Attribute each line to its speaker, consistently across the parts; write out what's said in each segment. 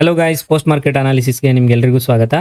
Speaker 1: Hello guys post market ಅನಾಲಿಸಿಸ್ಗೆ ನಿಮ್ಗೆಲ್ರಿಗೂ ಸ್ವಾಗತ.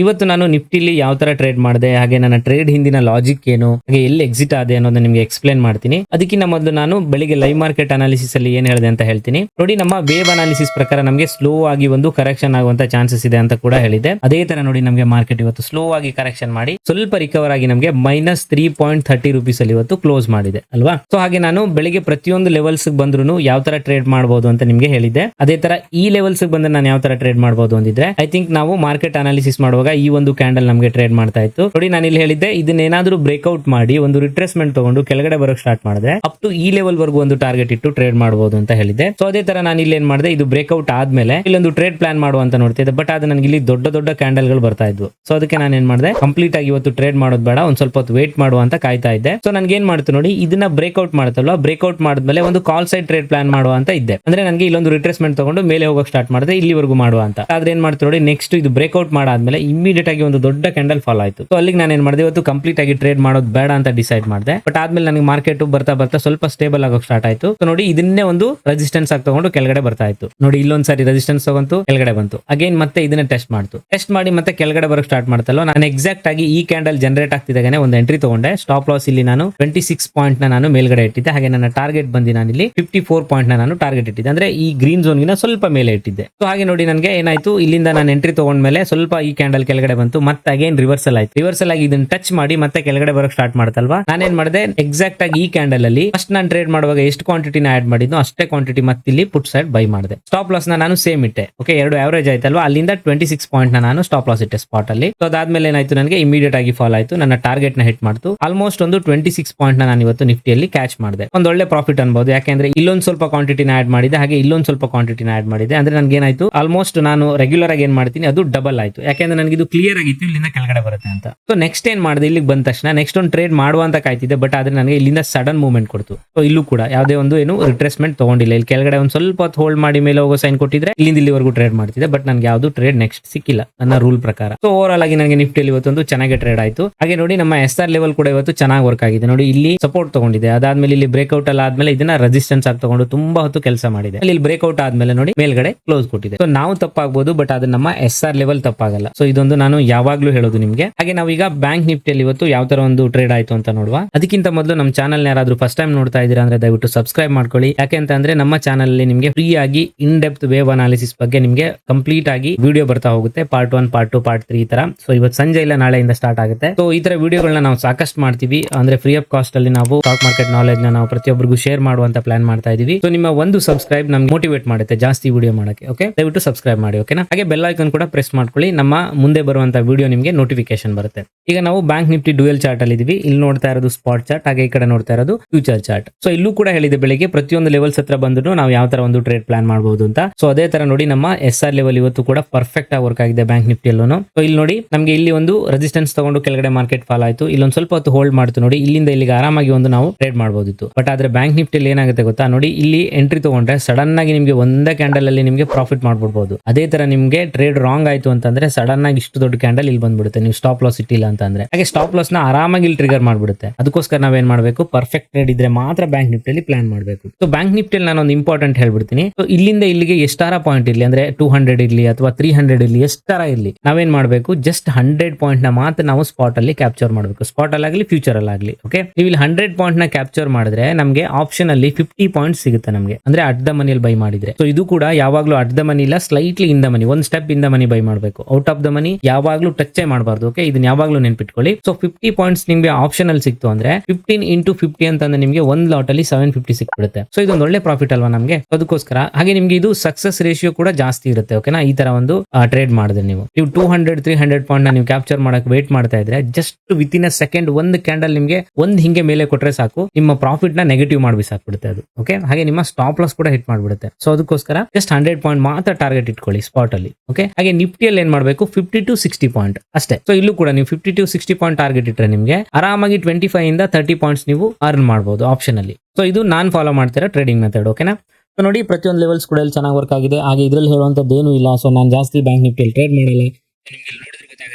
Speaker 1: ಇವತ್ತು ನಾನು ನಿಫ್ಟಿಲಿ ಯಾವ ತರ ಟ್ರೇಡ್ ಮಾಡಿದೆ, ಹಾಗೆ ನನ್ನ ಟ್ರೇಡ್ ಹಿಂದಿನ ಲಾಜಿಕ್ ಏನು, ಹಾಗೆ ಎಲ್ಲಿ ಎಕ್ಸಿಟ್ ಆದೆ ಅನ್ನೋದನ್ನ ನಿಮ್ಗೆ ಎಕ್ಸ್ಪ್ಲೇನ್ ಮಾಡ್ತೀನಿ. ಅದಕ್ಕಿಂತ ಮೊದಲು ನಾನು ಬೆಳಿಗ್ಗೆ ಲೈವ್ ಮಾರ್ಕೆಟ್ ಅನಾಲಿಸಿಸ್ ಅಲ್ಲಿ ಏನ್ ಹೇಳಿದೆ ಅಂತ ಹೇಳ್ತೀನಿ. ನೋಡಿ, ನಮ್ಮ ವೇವ್ ಅನಾಲಿಸಿಸ್ ಪ್ರಕಾರ ನಮಗೆ ಸ್ಲೋ ಆಗಿ ಒಂದು ಕರೆಕ್ಷನ್ ಆಗುವಂತ ಚಾನ್ಸಸ್ ಇದೆ ಅಂತ ಕೂಡ ಹೇಳಿದೆ ಅದೇ ತರ ನೋಡಿ ನಮಗೆ ಮಾರ್ಕೆಟ್ ಇವತ್ತು ಸ್ಲೋ ಆಗಿ ಕರೆಕ್ಷನ್ ಮಾಡಿ, ಸ್ವಲ್ಪ ರಿಕವರ್ ಆಗಿ ನಮಗೆ minus three point thirty rupees ಅಲ್ಲಿ ಇವತ್ತು ಕ್ಲೋಸ್ ಮಾಡಿದೆ, ಅಲ್ವಾ? ಸೊ ಹಾಗೆ ನಾನು ಬೆಳಿಗ್ಗೆ ಪ್ರತಿಯೊಂದು ಲೆವೆಲ್ಸ್ ಬಂದ್ರು ಯಾವ ತರ ಟ್ರೇಡ್ ಮಾಡಬಹುದು ಅಂತ ನಿಮಗೆ ಹೇಳಿದ್ದೆ. ಅದೇ ತರ ಈ ಲೆವೆಲ್ಸ್ ಬಂದ್ರೆ ನಾನು ಯಾವ ತರ ಟ್ರೇಡ್ ಮಾಡಬಹುದು ಅಂದಿದ್ರೆ ಐ ಥಿಂಕ್ ನಾವು ಮಾರ್ಕೆಟ್ ಅನಾಲಿಸಿಸ್ ಮಾಡುವಾಗ ಈ ಒಂದು ಕ್ಯಾಂಡಲ್ ನಮಗೆ ಟ್ರೇಡ್ ಮಾಡ್ತಾ ಇತ್ತು. ನೋಡಿ ನಾನು ಇಲ್ಲಿ ಹೇಳಿದ್ದೆ, ಇದನ್ನೇನಾದ್ರೂ ಬ್ರೇಕ್ಔಟ್ ಮಾಡಿ ಒಂದು ರಿಟ್ರೆಸ್ಮೆಂಟ್ ತಗೊಂಡು ಕೆಳಗಡೆ ಬರೋಕ್ ಸ್ಟಾರ್ಟ್ ಮಾಡಿದ್ರೆ ಅಪ್ ಟು ಈ ಲೆವೆಲ್ ವರೆಗೂ ಒಂದು ಟಾರ್ಗೆಟ್ ಇಟ್ಟು ಟ್ರೇಡ್ ಮಾಡಬಹುದು ಅಂತ ಹೇಳಿದ್ದೆ. ಸೊ ಅದೇ ತರ ನಾನು ಇಲ್ಲಿ ಏನ್ ಮಾಡಿದೆ, ಇದು ಬ್ರೇಕ್ಔಟ್ ಆದ್ಮೇಲೆ ಇಲ್ಲೊಂದು ಟ್ರೇಡ್ ಪ್ಲಾನ್ ಮಾಡುವಂತ ನೋಡ್ತಿದ್ದೆ ಬಟ್ ಅದು ನನಗೆ ಇಲ್ಲಿ ದೊಡ್ಡ ದೊಡ್ಡ ಕ್ಯಾಂಡಲ್ಗಳು ಬರ್ತಾ ಇದ್ವು. ಸೊ ಅದಕ್ಕೆ ನಾನು ಏನ್ ಮಾಡಿದೆ ಕಂಪ್ಲೀಟ್ ಆಗಿ ಇವತ್ತು ಟ್ರೇಡ್ ಮಾಡೋದು ಬೇಡ, ಒಂದ್ ಸ್ವಲ್ಪ ಹೊತ್ತು ವೇಟ್ ಮಾಡುವ ಅಂತ ಕಾಯ್ತಾ ಇದ್ದೆ. ಸೊ ನನ್ಗೆ ಏನ್ ಮಾಡ್ತು ನೋಡಿ, ಇದನ್ನ ಬ್ರೇಕ್ಔಟ್ ಮಾಡುತ್ತಲ್ವಾ ಬ್ರೇಕ್ಔಟ್ ಮಾಡಿದ್ಮೇಲೆ ಒಂದು ಕಾಲ್ ಸೈಡ್ ಟ್ರೇಡ್ ಪ್ಲಾನ್ ಮಾಡುವ ಅಂತ ಇದ್ದೆ. ಅಂದ್ರೆ ನನಗೆ ಇಲ್ಲೊಂದು ರಿಟ್ರೆಸ್ಮೆಂಟ್ ತಗೊಂಡು ಮೇಲೆ ಹೋಗೋಕೆ ಸ್ಟಾರ್ಟ್ ಮಾಡಿದೆ, ಇಲ್ಲಿವರೆಗೂ ಮಾಡುವ ಅಂತ. ಆದ್ರೆ ಏನ್ ಮಾಡ್ತು ನೋಡಿ ನೆಕ್ಸ್ಟ್ ಇದು ಬ್ರೇಕ್ಔಟ್ ಮಾಡಾದ್ಮೇಲೆ ಇಮಿಡಿಯೇಟ್ ಆಗಿ ಒಂದು ದೊಡ್ಡ ಕ್ಯಾಂಡಲ್ ಫಾಲ್ ಆಯ್ತು. ಸೊ ಅಲ್ಲಿಗೆ ನಾನು ಏನು ಮಾಡಿದೆ? ಇವತ್ತು ಕಂಪ್ಲೀಟ್ ಆಗಿ ಟ್ರೇಡ್ ಮಾಡೋದು ಬೇಡ ಅಂತ ಡಿಸೈಡ್ ಮಾಡಿದೆ. ಬಟ್ ಆದ್ಮೇಲೆ ನನಗೆ ಮಾರ್ಕೆಟ್ ಬರ್ತಾ ಬರ್ತಾ ಸ್ವಲ್ಪ ಸ್ಟೇಬಲ್ ಆಗೋಕೆ ಸ್ಟಾರ್ಟ್ ಆಯ್ತು. ಸೊ ನೋಡಿ ಇದನ್ನೇ ಒಂದು ರೆಸಿಸ್ಟೆನ್ಸ್ ಆಗಿ ತಗೊಂಡು ಕೆಳಗಡೆ ಬರ್ತಾ ಇತ್ತು. ನೋಡಿ ಇಲ್ಲೊಂದ್ ಸಾರಿ ರೆಸಿಸ್ಟೆನ್ಸ್ ತಗೊಂತು, ಕೆಳಗಡೆ ಬಂತು. ಅಗೇನ್ ಮತ್ತೆ ಇದನ್ನ ಟೆಸ್ಟ್ ಮಾಡ್ತು. ಟೆಸ್ಟ್ ಮಾಡಿ ಮತ್ತೆ ಕೆಳಗಡೆ ಬರೋಕ್ ಸ್ಟಾರ್ಟ್ ಮಾಡ್ತಲ್ಲ ನಾನು ಎಕ್ಸಾಕ್ಟ್ ಆಗಿ ಈ ಕ್ಯಾಂಡಲ್ ಜನರೇಟ್ ಆಗ್ತಿದ್ದಾಗನೆ ಒಂದು ಎಂಟ್ರಿ ತಗೊಂಡೆ. ಸ್ಟಾಪ್ ಲಾಸ್ ಇಲ್ಲಿ ನಾನು ಟ್ವೆಂಟಿ ಸಿಕ್ಸ್ ಪಾಯಿಂಟ್ನ ನಾನು ಮೇಲ್ಗಡೆ ಇಟ್ಟಿದ್ದೆ. ಹಾಗೆ ನನ್ನ ಟಾರ್ಗೆಟ್ ಬಂದಿ ನಾನು ಇಲ್ಲಿ ಫಿಫ್ಟಿ ಫೋರ್ ಪಾಯಿಂಟ್ನ ನಾನು ಟಾರ್ಗೆಟ್ ಇಟ್ಟಿದ್ದೆ. ಅಂದ್ರೆ ಈ ಗ್ರೀನ್ ಝೋನ್ ಗಿನ ಸ್ವಲ್ಪ ಮೇಲೆ ಇಟ್ಟಿದ್ದೆ. ಸೊ ಹಾಗೆ ನೋಡಿ ನನಗೆ ಏನಾಯ್ತು? ಇಲ್ಲಿಂದ ನಾನು ಎಂಟ್ರಿ ತಗೊಂಡ್ಮೇಲೆ ಸ್ವಲ್ಪ ಈ ಕ್ಯಾಂಡಲ್ ಕೆಳಗಡೆ ಬಂತು, ಮತ್ತೆ ಅಗೇನ್ ರಿವರ್ಸಲ್ ಆಯ್ತು. ರಿವರ್ಸಲ್ ಆಗಿ ಇದನ್ನ ಟಚ್ ಮಾಡಿ ಮತ್ತೆ ಕೆಳಗಡೆ ಬರೋಕ್ ಸ್ಟಾರ್ಟ್ ಮಾಡ್ತಲ್ವಾ? ನಾನೇನ್ ಮಾಡಿದೆ ಎಕ್ಸಾಕ್ಟ್ ಆಗಿ ಈ ಕ್ಯಾಂಡಲ್ ಅಲ್ಲಿ ಫಸ್ಟ್ ನಾನು ಟ್ರೇಡ್ ಮಾಡುವಾಗ ಎಷ್ಟು ಕ್ವಾಂಟಿಟಿನ ಆಡ್ ಮಾಡಿದ್ನೋ ಅಷ್ಟೇ ಕ್ವಾಂಟಿಟಿ ಮತ್ತೆ ಇಲ್ಲಿ ಪುಟ್ ಸೈಡ್ ಬೈ ಮಾಡಿದೆ. ಸ್ಟಾಪ್ ಲಾಸ್ನ ನಾನು ಸೇಮ್ ಇಟ್ಟೆ. ಓಕೆ ಎರಡು ಅವರೇಜ್ ಆಯ್ತಲ್ವಾ? ಅಲ್ಲಿಂದ ಟ್ವೆಂಟಿ ಸಿಕ್ಸ್ ಪಾಯಿಂಟ್ನ ನಾನು ಸ್ಟಾಪ್ ಲಾಸ್ ಇಟ್ಟೆ ಸ್ಪಾಟ್ ಅಲ್ಲಿ. ಸೊ ಅದಾದ್ಮೇಲೆ ಏನಾಯ್ತು ನನಗೆ? ಇಮಿಡಿಯೇಟ್ ಆಗಿ ಫಾಲ್ ಆಯ್ತು. ನನ್ನ ಟಾರ್ಗೆಟ್ನ ಹಿಟ್ ಮಾಡ್ತು. ಆಲ್ಮೋಸ್ಟ್ ಒಂದು ಟ್ವೆಂಟಿ ಸಿಕ್ಸ್ ಪಾಯಿಂಟ್ನ ನಾನು ಇವತ್ತು ನಿಫ್ಟಿಯಲ್ಲಿ ಕ್ಯಾಚ್ ಮಾಡಿದೆ. ಒಂದು ಒಳ್ಳೆ ಪ್ರಾಫಿಟ್ ಅನ್ಬಹುದು ಯಾಕೆಂದ್ರೆ ಇಲ್ಲೊಂದು ಸ್ವಲ್ಪ ಕ್ವಾಂಟಿಟಿನ ಆಡ್ ಮಾಡಿದೆ, ಹಾಗೆ ಇಲ್ಲೊಂದು ಸ್ವಲ್ಪ ಕ್ವಾಂಟಿಟಿನ ಆಡ್ ಮಾಡಿದೆ. ಅಂದ್ರೆ ನನಗೆ ಏನಾಯ್ತು ಆಲ್ಮೋಸ್ಟ್ ನಾನು ರೆಗ್ಯುಲರ್ ಆಗಿ ಏನ್ ಮಾಡ್ತೀನಿ, ಅದು ಡಬಲ್ ಆಯ್ತು. ಯಾಕೆಂದ್ರೆ ನನಗೆ ಇದು ಕ್ಲಿಯರ್ ಆಗಿತ್ತು, ಇಲ್ಲಿಂದ ಕೆಳಗಡೆ ಬರುತ್ತೆ ಅಂತ. ಸೊ ನೆಕ್ಸ್ಟ್ ಏನ್ ಮಾಡಿದೆ, ಇಲ್ಲಿಗೆ ಬಂದ ತಕ್ಷಣ ನೆಕ್ಸ್ಟ್ ಒಂದು ಟ್ರೇಡ್ ಮಾಡುವ ಅಂತ ಕಾಯ್ತಿದ್ದೆ ಬಟ್ ಆದ್ರೆ ನನಗೆ ಇಲ್ಲಿಂದ ಸಡನ್ ಮೂವ್ಮೆಂಟ್ ಕೊಡ್ತು. ಸೊ ಇಲ್ಲೂ ಕೂಡ ಯಾವುದೇ ಒಂದು ಏನು ರಿಟ್ರೆಸ್ಮೆಂಟ್ ತಗೊಂಡಿಲ್ಲ. ಇಲ್ಲಿ ಕೆಳಗಡೆ ಒಂದು ಸ್ವಲ್ಪ ಹೊತ್ತು ಹೋಲ್ಡ್ ಮಾಡಿ ಮೇಲೆ ಹೋಗೋ ಸೈನ್ ಕೊಟ್ಟಿದ್ರೆ, ಇಲ್ಲಿಂದ ಇಲ್ಲಿವರೆಗೂ ಟ್ರೇಡ್ ಮಾಡ್ತಿದ್ದೆ ಬಟ್ ನನಗೆ ಯಾವುದು ಟ್ರೇಡ್ ನೆಕ್ಸ್ಟ್ ಸಿಕ್ಕಿಲ್ಲ, ನನ್ನ ರೂಲ್ ಪ್ರಕಾರ. ಸೊ ಓವರ್ ಆಲ್ ಆಗಿ ನನಗೆ ನಿಫ್ಟಿಯಲ್ಲಿ ಇವತ್ತೊಂದು ಚೆನ್ನಾಗಿ ಟ್ರೇಡ್ ಆಯ್ತು. ಹಾಗೆ ನೋಡಿ, ನಮ್ಮ ಎಸ್ ಆರ್ ಲೆವೆಲ್ ಕೂಡ ಇವತ್ತು ಚೆನ್ನಾಗಿ ವರ್ಕ್ ಆಗಿದೆ. ನೋಡಿ, ಇಲ್ಲಿ ಸಪೋರ್ಟ್ ತಗೊಂಡಿದೆ ಅದಾದ್ಮೇಲೆ ಇಲ್ಲಿ ಬ್ರೇಕ್ಔಟ್ ಅಲ್ಲಿ ಆದ್ಮೇಲೆ ಇದನ್ನ ರೆಸಿಸ್ಟೆನ್ಸ್ ಆಗಿ ತಗೊಂಡು ತುಂಬಾ ಹೊತ್ತು ಕೆಲಸ ಮಾಡಿದೆ. ಅಲ್ಲಿ ಬ್ರೇಕ್ಔಟ್ ಆದ್ಮೇಲೆ ನೋಡಿ, ಮೇಲ್ಗಡೆ ಕ್ಲೋಸ್ ಕೊಟ್ಟಿದೆ. ಸೊ ನಾವು ತಪ್ಪಾಗಬಹುದು ಬಟ್ ಅದು ನಮ್ಮ ಎಸ್ ಆರ್ ಲೆವೆಲ್ ತಪ್ಪಾಗಲ್ಲ. ಸೊ ಇದೊಂದು ನಾನು ಯಾವಾಗ್ಲೂ ಹೇಳೋದು ನಿಮ್ಗೆ. ಹಾಗೆ ನಾವೀಗ ಬ್ಯಾಂಕ್ ನಿಫ್ಟಿಯಲ್ಲಿ ಇವತ್ತು ಯಾವ ತರ ಒಂದು ಟ್ರೇಡ್ ಆಯ್ತು ಅಂತ ನೋಡುವ. ಅದಕ್ಕಿಂತ ಮೊದಲು ನಮ್ಮ ಚಾನಲ್ ಯಾರಾದ್ರೂ ಫಸ್ಟ್ ಟೈಮ್ ನೋಡ್ತಾ ಇದ್ದೀರಾ ಅಂದ್ರೆ ದಯವಿಟ್ಟು ಸಬ್ಸ್ಕ್ರೈಬ್ ಮಾಡ್ಕೊಳ್ಳಿ. ಯಾಕೆ ಅಂತ ಅಂದ್ರೆ ನಮ್ಮ ಚಾನಲ್ ಅಲ್ಲಿ ನಿಮಗೆ ಫ್ರೀ ಆಗಿ ಇನ್ ಡೆಪ್ತ್ ವೇವ್ ಅನಾಲಿಸಿಸ್ ಬಗ್ಗೆ ನಿಮಗೆ ಕಂಪ್ಲೀಟ್ ಆಗಿ ವಿಡಿಯೋ ಬರ್ತಾ ಹೋಗುತ್ತೆ. Part one part two part three ಈ ತರ. ಸೊ ಇವತ್ತು ಸಂಜೆ ಇಲ್ಲ, ನಾಳೆಯಿಂದ ಸ್ಟಾರ್ಟ್ ಆಗುತ್ತೆ. ಸೊ ಈ ತರ ವಿಡಿಯೋಗಳನ್ನ ನಾವು ಸಾಕಷ್ಟು ಮಾಡ್ತೀವಿ. ಅಂದ್ರೆ ಫ್ರೀ ಆಫ್ ಕಾಸ್ಟ್ ಅಲ್ಲಿ ನಾವು ಸ್ಟಾಕ್ ಮಾರ್ಕೆಟ್ ನಾಲೆಜ್ನ ನಾವು ಪ್ರತಿಯೊಬ್ಬರಿಗೂ ಶೇರ್ ಮಾಡುವಂತ ಪ್ಲಾನ್ ಮಾಡ್ತಾ ಇದೀವಿ. ಸೊ ನಿಮ್ಮ ಒಂದು ಸಬ್ಸ್ಕ್ರೈಬ್ ನಮ್ಗೆ ಮೋಟಿವೇಟ್ ಮಾಡುತ್ತೆ ಜಾಸ್ತಿ ವಿಡಿಯೋ ಮಾಡಕ್ಕೆ ಓಕೆ ದಯವಿಟ್ಟು ಸಬ್ಸ್ಕ್ರೈಬ್ ಮಾಡಿ ಓಕೆನಾ ಹಾಗೆ ಬೆಲ್ ಐಕನ್ ಕೂಡ ಪ್ರೆಸ್ ಮಾಡ್ಕೊಳ್ಳಿ. ನಮ್ಮ ಮುಂದೆ ಬರುವಂತ ವಿಡಿಯೋ ನಿಮಗೆ ನೋಟಿಫಿಕೇಶನ್ ಬರುತ್ತೆ. ಈಗ ನಾವು ಬ್ಯಾಂಕ್ ನಿಫ್ಟಿ ಡ್ಯೂಯಲ್ ಚಾರ್ಟ್ ಅಲ್ಲಿ ಇದೀವಿ. ಇಲ್ಲಿ ನೋಡ್ತಾ ಇರೋದು ಸ್ಪಾಟ್ ಚಾರ್ಟ್ ಹಾಗೆ ಈ ಕಡೆ ನೋಡ್ತಾ ಇರೋದು ಫ್ಯೂಚರ್ ಚಾರ್ಟ್ ಸೊ ಇಲ್ಲೂ ಕೂಡ ಹೇಳಿದೆ ಬೆಳಿಗ್ಗೆ, ಪ್ರತಿಯೊಂದು ಲೆವೆಲ್ಸ್ ಹತ್ರ ಬಂದ್ರು ನಾವು ಯಾವ ತರ ಒಂದು ಟ್ರೇಡ್ ಪ್ಲಾನ್ ಮಾಡಬಹುದು ಅಂತ. ಸೊ ಅದೇ ತರ ನೋಡಿ ನಮ್ಮ ಎಸ್ ಆರ್ ಲೆವೆಲ್ ಇವತ್ತು ಕೂಡ ಪರ್ಫೆಕ್ಟ್ ಆಗಿ ವರ್ಕ್ ಆಗಿದೆ ಬ್ಯಾಂಕ್ ನಿಫ್ಟಿಯಲ್ಲೂ ಸೊ ಇಲ್ಲಿ ನೋಡಿ ನಮಗೆ ಇಲ್ಲಿ ಒಂದು ರೆಸಿಸ್ಟೆನ್ಸ್ ತಗೊಂಡು ಕೆಳಗಡೆ ಮಾರ್ಕೆಟ್ ಫಾಲ್ ಆಯ್ತು. ಇಲ್ಲೊಂದು ಸ್ವಲ್ಪ ಹೊತ್ತು ಹೋಲ್ಡ್ ಮಾಡ್ತು ನೋಡಿ. ಇಲ್ಲಿಂದ ಇಲ್ಲಿಗೆ ಆರಾಮಾಗಿ ಒಂದು ನಾವು ಟ್ರೇಡ್ ಮಾಡಬಹುದಿತ್ತು ಬಟ್ ಆದ್ರೆ ಬ್ಯಾಂಕ್ ನಿಫ್ಟಿಯಲ್ಲಿ ಏನಾಗುತ್ತೆ ಗೊತ್ತಾ? ನೋಡಿ, ಇಲ್ಲಿ ಎಂಟ್ರಿ ತಗೊಂಡ್ರೆ ಸಡನ್ ಆಗಿ ನಿಮಗೆ ಒಂದೇ ಕ್ಯಾಂಡಲ್ ಅಲ್ಲಿ ನಿಮಗೆ ಪ್ರಾಫಿಟ್ ಮಾಡ್ಬಿಡ್ಬಹುದು ಅದೇ ತರ ನಿಮಗೆ ಟ್ರೇಡ್ ರಾಂಗ್ ಆಯ್ತು ಅಂತಂದ್ರೆ ಸಡನ್ ಆಗಿ ಇಷ್ಟು ದೊಡ್ಡ ಕ್ಯಾಂಡಲ್ ಇಲ್ಲಿ ಬಂದ್ಬಿಡುತ್ತೆ. ನೀವು ಸ್ಟಾಪ್ ಲಾಸ್ ಇಟ್ಟಿಲ್ಲ ಅಂತಂದ್ರೆ ಹಾಗೆ ಸ್ಟಾಪ್ ಲಾಸ್ನ ಆರಾಮಾಗಿ ಇಲ್ಲಿ ಟ್ರಿಗರ್ ಮಾಡ್ಬಿಡುತ್ತೆ. ಅದಕ್ಕೋಸ್ಕರ ನಾವೇನ್ ಮಾಡಬೇಕು? ಪರ್ಫೆಕ್ಟ್ ಟ್ರೇಡ್ ಇದ್ರೆ ಮಾತ್ರ ಬ್ಯಾಂಕ್ ನಿಫ್ಟಿಯಲ್ಲಿ ಪ್ಲಾನ್ ಮಾಡಬೇಕು. ಸೊ ಬ್ಯಾಂಕ್ ನಿಫ್ಟಿಯಲ್ಲಿ ನಾನು ಒಂದು ಇಂಪಾರ್ಟೆಂಟ್ ಹೇಳ್ಬಿಡ್ತೀನಿ. ಸೊ ಇಲ್ಲಿಂದ ಇಲ್ಲಿಗೆ ಎಷ್ಟಾರ ಪಾಯಿಂಟ್ ಇರಲಿ? ಅಂದ್ರೆ ಟೂ ಹಂಡ್ರೆಡ್ ಇರಲಿ ಅಥವಾ ತ್ರೀ ಹಂಡ್ರೆಡ್ ಇರಲಿ? ಎಷ್ಟಾರ ಇರಲಿ? ನಾವೇನ್ ಮಾಡಬೇಕು? ಜಸ್ಟ್ ಹಂಡ್ರೆಡ್ ಪಾಯಿಂಟ್ನ ಮಾತ್ರ ನಾವು ಸ್ಪಾಟ್ ಅಲ್ಲಿ ಕ್ಯಾಪ್ಚರ್ ಮಾಡಬೇಕು. ಸ್ಪಾಟ್ ಅಲ್ಲಿ ಆಗಲಿ ಫ್ಯೂಚರ್ ಅಲ್ಲಿ ಆಗಲಿ ಓಕೆ ನೀವು ಇಲ್ಲಿ ಹಂಡ್ರೆಡ್ ಪಾಯಿಂಟ್ನ ಕ್ಯಾಪ್ಚರ್ ಮಾಡಿದ್ರೆ ನಮಗೆ ಆಪ್ಷನ್ ಅಲ್ಲಿ ಫಿಫ್ಟಿ ಪಾಯಿಂಟ್ ಸಿಗುತ್ತೆ ನಮಗೆ. ಅಂದ್ರೆ ಅಟ್ ದ ಮನಿಯಲ್ಲಿ ಬೈ ಮಾಡಿದ್ರೆ. ಸೊ ಇದು ಕೂಡ ಯಾವಾಗ್ಲೂ ಅಟ್ ಮನಿ ಇಲ್ಲ ಸ್ಲೈಟ್ಲಿ ಇಂದ ಮನಿ ಒಂದು ಸ್ಟೆಪ್ ಇಂದ ಮನಿ ಬೈ ಮಾಡಬೇಕು. ಔಟ್ ಆಫ್ ದ ಮನಿ ಯಾವಾಗ್ಲೂ ಟಚ್ ಮಾಡಬಾರ್ದು ಓಕೆ ಇದನ್ನ ಯಾವಾಗ್ಲೂ ನೆನ್ಪಿಟ್ಕೊಳ್ಳಿ. ಸೊ ಫಿಫ್ಟಿ ಪಾಯಿಂಟ್ಸ್ ನಿಮ್ಗೆ ಆಪ್ಷನ್ ಅಲ್ಲಿ ಸಿಕ್ತು ಅಂದ್ರೆ ಫಿಫ್ಟೀನ್ ಇಂಟು ಫಿಫ್ಟಿ ಅಂತಂದ್ರೆ ನಿಮಗೆ ಒಂದ್ ಲಾಟ್ ಅಲ್ಲಿ ಸೆವೆನ್ ಫಿಫ್ಟಿ ಸಿಕ್ಬಿಡುತ್ತೆ. ಸೊ ಇದೊಂದು ಒಳ್ಳೆ ಪ್ರಾಫಿಟ್ ಅಲ್ವಾ ನಮಗೆ? ಅದಕ್ಕೋಸ್ಕರ, ಹಾಗೆ ನಿಮ್ಗೆ ಇದು ಸಕ್ಸಸ್ ರೇಷಿಯೋ ಕೂಡ ಜಾಸ್ತಿ ಇರುತ್ತೆ ಓಕೆನಾ ಈ ತರ ಒಂದು ಟ್ರೇಡ್ ಮಾಡಿದ್ರೆ ನೀವು. ನೀವು two hundred three hundred point ನೀವು ಕ್ಯಾಪ್ಚರ್ ಮಾಡಕ್ ವೇಟ್ ಮಾಡ್ತಾ ಇದ್ರೆ just within a second ಒಂದು ಕ್ಯಾಂಡಲ್ ನಿಮಗೆ ಒಂದ್ ಹಿಂಗೆ ಮೇಲೆ ಕೊಟ್ರೆ ಸಾಕು, ನಿಮ್ಮ ಪ್ರಾಫಿಟ್ನ ನೆಗೆಟಿವ್ ಮಾಡಿ ಬಿಸಾಕ್ಬಿಡುತ್ತೆ ಅದು ಓಕೆ ಹಾಗೆ ನಿಮ್ಮ ಸ್ಟಾಪ್ ಲಾಸ್ ಕೂಡ ಹಿಟ್ ಮಾಡ್ಬಿಡುತ್ತೆ. ಸೊ ಅದಕ್ಕೋಸ್ಕರ ಜಸ್ಟ್ ಹಂಡ್ರೆಡ್ ಪಾಯಿಂಟ್ ಮಾತ್ರ ಟಾರ್ಗೆಟ್ ಇಟ್ಕೊಳ್ಳಿ ಸ್ಪಾಟ್ ಅಲ್ಲಿ ಓಕೆ ಹಾಗೆ ನಿಫ್ಟಿಯಲ್ಲಿ ಏನ್ ಮಾಡಬೇಕು? ಫಿಫ್ಟಿ ಟು ಸಿಕ್ಸ್ಟಿ ಪಾಯಿಂಟ್ ಅಷ್ಟೇ. ಸೊ ಇಲ್ಲೂ ಕೂಡ ನೀವು fifty to sixty point target ಇಟ್ಟರೆ ನಿಮಗೆ ಆರಾಮಾಗಿ ಟ್ವೆಂಟಿ ಫೈವ್ ಇಂದ ತರ್ಟಿ ಪಾಯಿಂಟ್ಸ್ ನೀವು ಅರ್ನ್ ಮಾಡಬಹುದು ಆಪ್ಷನ್ ಅಲ್ಲಿ. ಸೊ ಇದು ನಾನ್ ಫಾಲೋ ಮಾಡ್ತಿರೋ ಟ್ರೇಡಿಂಗ್ ಮೆಥಡ್ ಓಕೆನಾ ಸೊ ನೋಡಿ ಪ್ರತಿಯೊಂದು ಲೆವೆಲ್ಸ್ ಕೂಡ ಇಲ್ಲಿ ಚೆನ್ನಾಗಿ ವರ್ಕ್ ಆಗಿದೆ. ಹಾಗೆ ಇದ್ರಲ್ಲಿ ಹೇಳುವಂಥದ್ದು ಏನೂ ಇಲ್ಲ. ಸೊ ನಾನು ಜಾಸ್ತಿ ಬ್ಯಾಂಕ್ ನಿಫ್ಟಿಯಲ್ಲಿ ಟ್ರೇಡ್ ಮಾಡಲ್ಲ.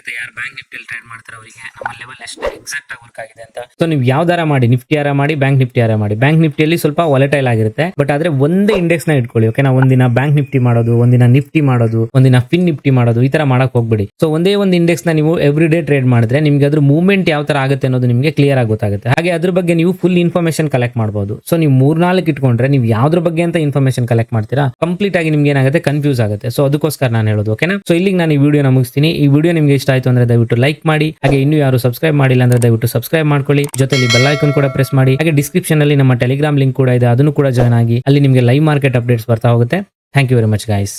Speaker 1: ಗೊತ್ತಾಗುತ್ತೆ ಯಾರು ಬ್ಯಾಂಕ್ ನಿಫ್ಟಿ ಟ್ರೇಡ್ ಮಾಡ್ತಾರೆ ಅವರಿಗೆ, ನಮ್ಮ ಲೆವೆಲ್ ಎಷ್ಟು ಎಕ್ಸಾಕ್ಟ್ ಆಗಿ ವರ್ಕ್ ಆಗಿದೆ ಅಂತ. ಸೊ ನೀವು ಯಾವ್ದಾರ ಮಾಡಿ ನಿಫ್ಟಿ ಯಾರ ಮಾಡಿ ಬ್ಯಾಂಕ್ ನಿಫ್ಟಿ ಯಾರ ಮಾಡಿ. ಬ್ಯಾಂಕ್ ನಿಫ್ಟಿಯಲ್ಲಿ ಸ್ವಲ್ಪ ವಾಲೆಟೈಲ್ ಆಗಿರುತ್ತೆ ಬಟ್ ಆದ್ರೆ ಒಂದೇ ಇಂಡೆಕ್ಸ್ನ ಇಟ್ಕೊಳ್ಳಿ ಓಕೆನಾ ಒಂದಿನ ಬ್ಯಾಂಕ್ ನಿಫ್ಟಿ ಮಾಡೋದು ಒಂದಿನ ನಿಫ್ಟಿ ಮಾಡೋದು ಒಂದಿನ ಫಿನ್ ನಿಫ್ಟಿ ಮಾಡೋದು, ಈ ತರ ಮಾಡಕ್ ಹೋಗ್ಬೇಡಿ. ಸೊ ಒಂದೇ ಒಂದು ಇಂಡೆಕ್ಸ್ನ ನೀವು ಎವ್ರಿ ಡೇ ಟ್ರೇಡ್ ಮಾಡಿದ್ರೆ ನಿಮ್ಗೆ ಅದ್ರ ಮೂವ್ಮೆಂಟ್ ಯಾವ ತರ ಆಗುತ್ತೆ ಅನ್ನೋದು ನಿಮಗೆ ಕ್ಲಿಯರ್ ಆಗಿ ಗೊತ್ತಾಗುತ್ತೆ. ಹಾಗೆ ಅದ್ರ ಬಗ್ಗೆ ನೀವು ಫುಲ್ ಇನ್ಫಾರ್ಮೇಶನ್ ಕಲೆಕ್ಟ್ ಮಾಡಬಹುದು ಸೊ ನೀವು ಮೂರ್ನಾಲ್ಕು ಇಟ್ಕೊಂಡ್ರೆ ನೀವು ಯಾವ್ದ್ರ ಬಗ್ಗೆ ಅಂತ ಇನ್ಫಾರ್ಮೇಶನ್ ಕಲೆಕ್ಟ್ ಮಾಡ್ತೀರಾ ಕಂಪ್ಲೀಟ್ ಆಗಿ ನಿಮ್ಗೆ ಏನಾಗುತ್ತೆ ಕನ್ಫ್ಯೂಸ್ ಆಗುತ್ತೆ. ಸೊ ಅದಕ್ಕೋಸ್ಕರ ನಾನು ಹೇಳೋದು ಓಕೆನಾ ಸೊ ಇಲ್ಲಿಗೆ ನಾನು ಈ ವಿಡಿಯೋ ಮುಗಿಸ್ತೀನಿ. ಈ ವಿಡಿಯೋ ನಿಮ್ಗೆ ಇಷ್ಟ ಆಯ್ತು ಅಂದ್ರೆ ದಯವಿಟ್ಟು ಲೈಕ್ ಮಾಡಿ. ಹಾಗೆ ಇನ್ನೂ ಯಾರು ಸಬ್ಸ್ಕ್ರೈಬ್ ಮಾಡಿಲ್ಲ ಅಂದ್ರೆ ದಯವಿಟ್ಟು ಸಬ್ಸ್ಕ್ರೈಬ್ ಮಾಡ್ಕೊಳ್ಳಿ. ಜೊತೆಲಿ ಬೆಲ್ ಐಕನ್ ಕೂಡ ಪ್ರೆಸ್ ಮಾಡಿ. ಹಾಗೆ ಡಿಸ್ಕ್ರಿಪ್ಷನ್ ಅಲ್ಲಿ ನಮ್ಮ ಟೆಲಿಗ್ರಾಮ್ ಲಿಂಕ್ ಕೂಡ ಇದೆ, ಅದನ್ನು ಕೂಡ ಜಾಯ್ನ್ ಆಗಿ. ಅಲ್ಲಿ ನಿಮಗೆ ಲೈವ್ ಮಾರ್ಕೆಟ್ ಅಪ್ಡೇಟ್ಸ್ ಬರ್ತಾ ಹೋಗುತ್ತೆ. Thank you very much guys